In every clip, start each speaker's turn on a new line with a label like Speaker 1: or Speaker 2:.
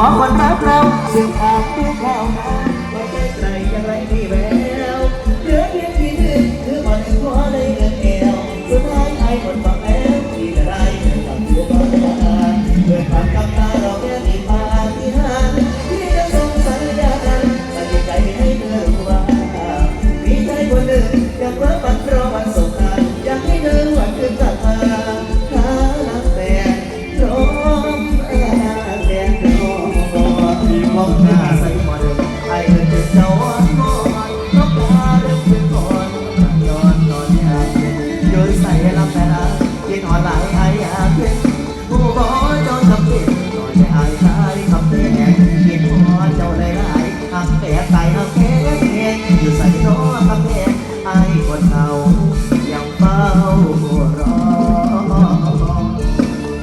Speaker 1: ขอคนรักเราเสียงทางเพื่อเรา ใส่ลำแต่ละกินหอนไลายไอ้อาเป็นผู้บอจนสำเร็จก่อนจะอายใช้คำเตืกินหอวเจ้าเลยได้หักแต่ใส่หักแค่เองอยู่ใส่น้อคำแม่ไอ้คนเฒ่ายังเฝ้ารอ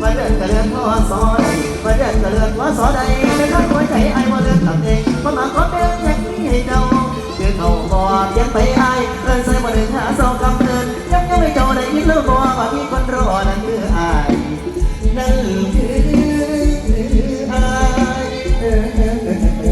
Speaker 1: มาเดินกระเลื่อนพ่อสอนมาเดินกระเลื่อนว่าสอนใดไม่ทักหัวใจไอ้มาเลื่อนตับเองมามาขอเด็นแค่กให้เดาเจอเขาบอกยังไปไอ้เลินใส่มาเดิงหาสองคำ เท่าไรแล้วบอกว่ามีคนรอนั่นคืออายนั่
Speaker 2: นคืออาย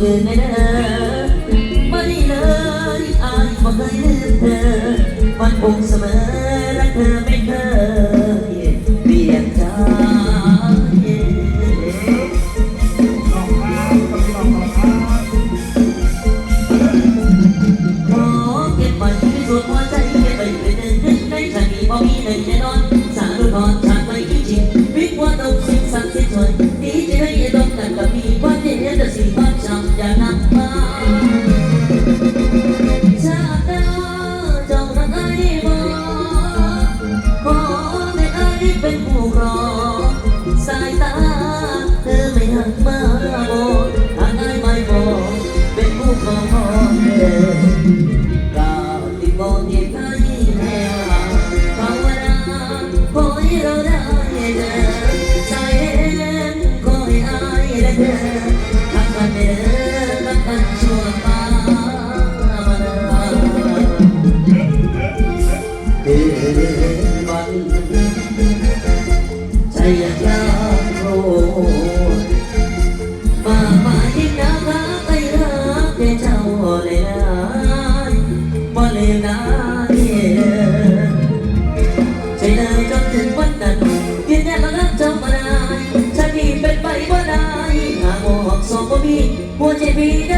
Speaker 2: เย็นไม่ได้ไม่อายบ่เคยลืมเธอมันคงเสมอรักเธอไม่เคยเปลี่ยนใจ
Speaker 3: ขอ
Speaker 2: เก็บไว้ส่วนหัวใจเก็บไว้เป็นหนึ่งในใจมีบ่มีในแน่นอนสาธุทอนฉันไม่คิจริงวิกว่าตกสิ่งสักสิ่งชนดีใจให้ดมกันกับพี่ be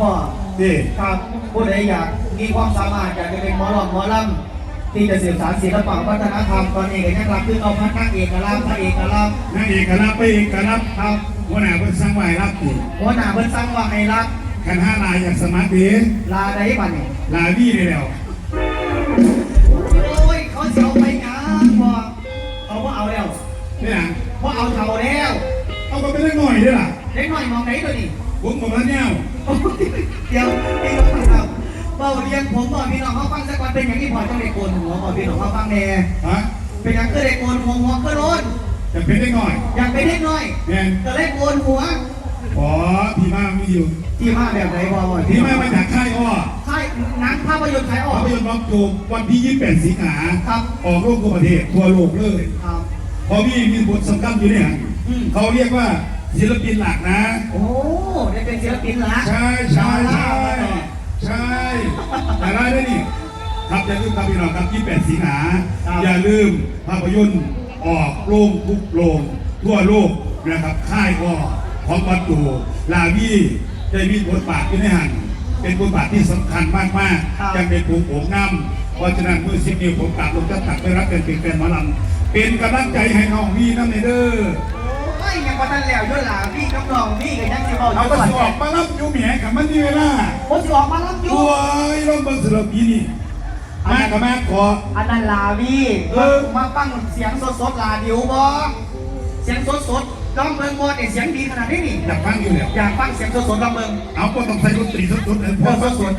Speaker 2: พ่อนี่ค
Speaker 3: รับ
Speaker 1: ผู้ใดอยากมีความสามารถอยากจะเป็นหมอหลอดหมอลำที่จะสื่อสารศิลปะวัฒนธรรมตอนนี้ก็ยังรับขึ้นเอาพัะนักเอกลักษณ์พระเอกลักษณ์
Speaker 3: นักเอกลักษณ์ไปเอกลักษณ์
Speaker 1: ครับ
Speaker 4: หัวหน้าเพิ่นสร้างไว้รับติ
Speaker 3: หัวหน้าเพิ่นสร้างไว้ให้รับ
Speaker 4: คันห้าลายอยากสมัครดี
Speaker 3: ลาได้ป่ะนี่
Speaker 4: ลาวี่ได้แล้ว
Speaker 3: โอ้ยเขาเสียวไปงาพ่อเขาว่าเอาแล้ว
Speaker 4: นี่ยะ
Speaker 3: ว่าเอาเท่าแล้ว
Speaker 4: เอาก็เป็นเล็กหน่อยด้วยล่ะ
Speaker 3: เล็กหน่อยมองไหนตัวนี้วงประมาณเนี้ย เป็นอย่างที่พอต้องได้โกนหัวบอกพี่น้องเขาฟังแน่
Speaker 4: ฮะ
Speaker 3: เป็นอย่างก็ได้โกนหัวหัวก็โดน
Speaker 4: จะเป็นเล็กหน่อย
Speaker 3: อยากเป็นเล็กน้อย
Speaker 4: แม่น
Speaker 3: ก็ได้โกนหัว
Speaker 4: ขอพี่มามีอยู่
Speaker 3: ที่มาแบบไหนบอกว่า
Speaker 4: พี่มามาจากค่ายอ้อ
Speaker 3: ค่ายหนังภาพยนตร์ไทยออ
Speaker 4: ภากพยนตร์บล็อกโจมวันที่ 28 สิงหา
Speaker 3: ครับ
Speaker 4: ออกโลกทั่วประเทศทั่วโลกเลย
Speaker 3: ครับ
Speaker 4: พอพี่มีบทสำคัญอยู่เนี่ย
Speaker 3: อืม
Speaker 4: เขาเรียกว่าศิลปินหลักนะ
Speaker 3: โอ้ได้เป็นศิลปินละ
Speaker 4: ใช่ใช่ใช่ใช่แต่ได้ด้วยนี่ ครับอย่าลืมครับพี่น้องครับ28สิงหาอย่าลืมภาพยนตร์ออกโรงทุกโรงทั่วโลกนะครับค่ายก็ของบัตตูลาวีได้มีบทบาทอยู่ในหันเป็นบทบาทที่สำคัญมากๆยังเป็นผู้ผมนำเพราะฉะนั้นมือสิบนิ้วผมกราบลงจะตักไปรับเป็นเป็นแฟนหมอลำเป็นกำลังใจให้น้องวีน้ำในเด้อ
Speaker 3: โอ้ยยังว่าท่านแล้วด้วยล่ะพี่กับน้องพี่ก็ยังสิบอกอ
Speaker 4: เอา
Speaker 3: ยู่
Speaker 4: ก็
Speaker 3: ก่อน
Speaker 4: สออกมารับอยู่แหมกับมันนี่เวลา
Speaker 3: ผมสิออกมารับอยู่
Speaker 4: โอ้ยลองเบิ่งศิลปิน นี่มากับมาขอ
Speaker 3: อันนั้นลาพี่
Speaker 4: เออ
Speaker 3: มาฟังเสียงสดๆลาดิวบ่เสียงสดๆลองเบิ่งบ่เนี่ยเสียงดีขนาดนี้นี่
Speaker 4: อยากฟังอยู่แล้ว
Speaker 3: อยากฟังเสียงสดๆลองเบิ่ง
Speaker 4: เอาก็ต้องใส่ดนตรีสดๆเลยพ
Speaker 3: เบิ่
Speaker 4: อง
Speaker 3: สด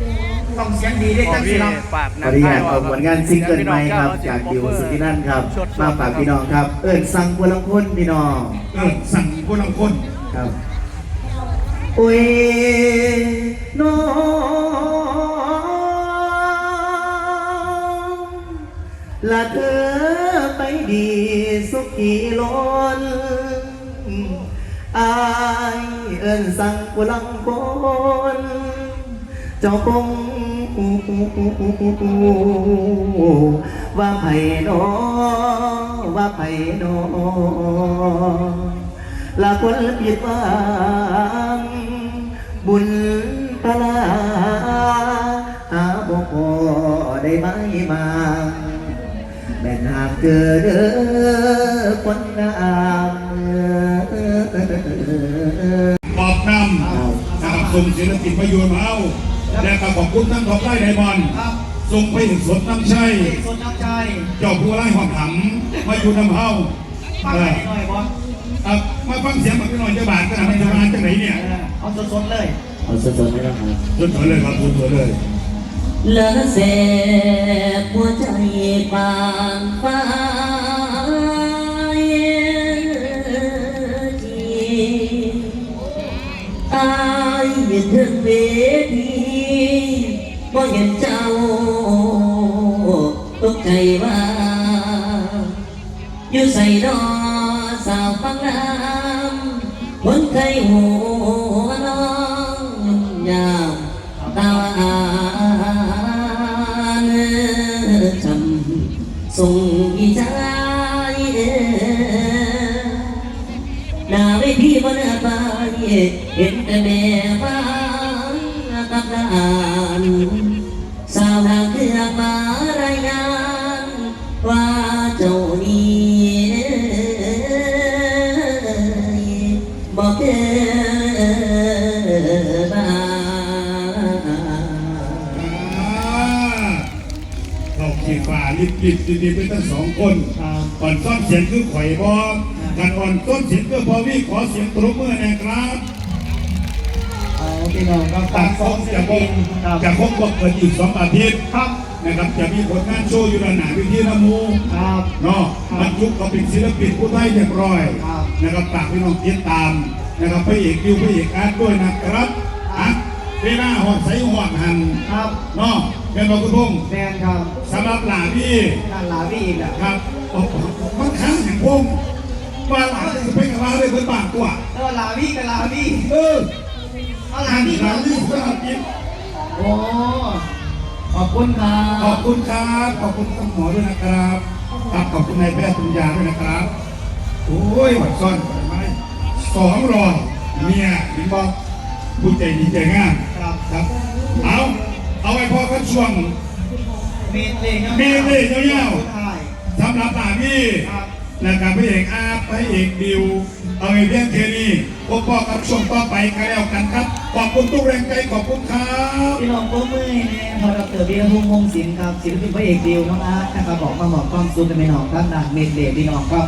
Speaker 3: ๆต้องเสียงดีด้วยจังสิครับ
Speaker 1: ขออนุญาตเอาผลงานซิงเกิลใหม่ครับ จากดิวสุธินันท์ครับ มาฝากพี่น้องครับ เอิญสั่งบัวลำพ้นพี่น้อง
Speaker 4: เออสั่งคนละคน
Speaker 1: ครับโอ้ยน้อง ละเธอไปดีสุขีล้นอายเอินสั่งกุลังคนเจ้าคงว่าไผ่นอว่าไผ่นอละคนผิดหวังบุญพลาหาบ่พอได้ไหมมา หากเจอเด้อคนงาม
Speaker 4: บอกนำนะครับส่งศิลปินประโยชน์มาเอาและก็ขอบคุณทั้งขอบไล่ไดมอนด์
Speaker 3: ครับ
Speaker 4: ส่งไปถึงสดน้ำชัย
Speaker 3: สดน้ำใจ
Speaker 4: เจ้าผู้ไล่หอมหำมาอยู่น้ำเฮา
Speaker 3: ฟัง
Speaker 4: เอ
Speaker 3: หน่
Speaker 4: อ
Speaker 3: อยหน่อยบ่
Speaker 4: ครับมาฟังเสียงมันพี่น้อยเจ้าบาทกันนะมันจะมาจากไหนเนี่ย
Speaker 3: เออเอาสดๆเลย
Speaker 1: เอาสดๆไม่ต้องครับ
Speaker 4: สดๆเลยครับสดๆเลย เห
Speaker 2: ละแสบหัวใจปานฟ้าอายเห็นถึงเวทีบ่เห็นเจ้าตกใจว่าอยู่ใส่ดอสาวฟังน้ำคนเคยหัวน้องยา เห็นแต่แม่บ้ากับหลานสาวทางเครื่องมารายงานว่าเจ้านี้บอกเกิดบ้า
Speaker 4: เราขีดฝ่าลิบลิบดีๆไปทั้งสองคนก่อนซ่อนเสียงคือข่อยบอก นอ่อนต้นเสียงก็พอวิ่ขอเสียงตรบมือนะครับ
Speaker 3: เอาพี่น้องครับ
Speaker 4: จา
Speaker 3: ฝาก
Speaker 4: ก
Speaker 3: ส
Speaker 4: ค
Speaker 3: อ
Speaker 4: รงบ
Speaker 3: ศิล
Speaker 4: จะคร
Speaker 3: ปิ
Speaker 4: บ
Speaker 3: นครับ
Speaker 4: จะครบก็เกิดอีกสองอาทิตย์
Speaker 3: ครับ
Speaker 4: นะครับจะมีผลงานโชว์อยู่ระหนาวิธีละมู
Speaker 3: ครับ
Speaker 4: เนาะมันยุคก็เป็นศิลปินผู้ไทยเรียบร้อย
Speaker 3: ครับ
Speaker 4: นะครับฝากพี่น้องติดตามนะครับพระเอกดิวพระเอกอาร์ตด้วยนะครับอะเวลาหอดใสหอดหัน
Speaker 3: ครับ
Speaker 4: เนาะเป็นบอกคุณพงษ์
Speaker 3: แมนครับ
Speaker 4: สำหรับหลานพี่
Speaker 3: นั่นลาพี่อีกอะ
Speaker 4: ครับโอ้โหมันค้างอย่างพงษ์ ว่าหลานจะไปกับเราเลยเพื่อนบ้านกว่า
Speaker 3: แล้วลาพี่กับลาพี่
Speaker 4: เออ
Speaker 3: เอาลาวี่
Speaker 4: หลา
Speaker 3: บ
Speaker 4: นที่สำหรับพี่
Speaker 3: โอ้ขอบคุณครับ
Speaker 4: ขอบคุณครับขอบคุณคุณหมอด้วยนะครับครับขอบคุณนายแพทย์ปัญญาด้วยนะครับโอ้ยหวัดซ่อนไม้สองรอยเนี่ยเห็นบอกพูดใจดีใจงาม
Speaker 3: ครับ
Speaker 4: ครับเอาเอาไว้พอกันช่วง
Speaker 3: เมนเลยครับ
Speaker 4: เมนเลยยาวๆ
Speaker 3: ใช่
Speaker 4: สำหรับหลา นะ
Speaker 3: ครับ
Speaker 4: แล้วกับพระเอกอาพระเอกดิวเอาไอ้เรื่องเคนี้พบพ่อกับช่วงต่อไปกันแล้วกันครับ ขอบคุณทุกแรงใจขอบคุณครับ
Speaker 3: พี่น้องโป้มือเนี่ยพอเรเบียร์พงวงศิลป์ครับศิลปินพระเอกดิวน้องอาร์ตนะครับบอกมาหมอบความสุขกันไปน้องครับนางเมนเดชพี่น้องครับ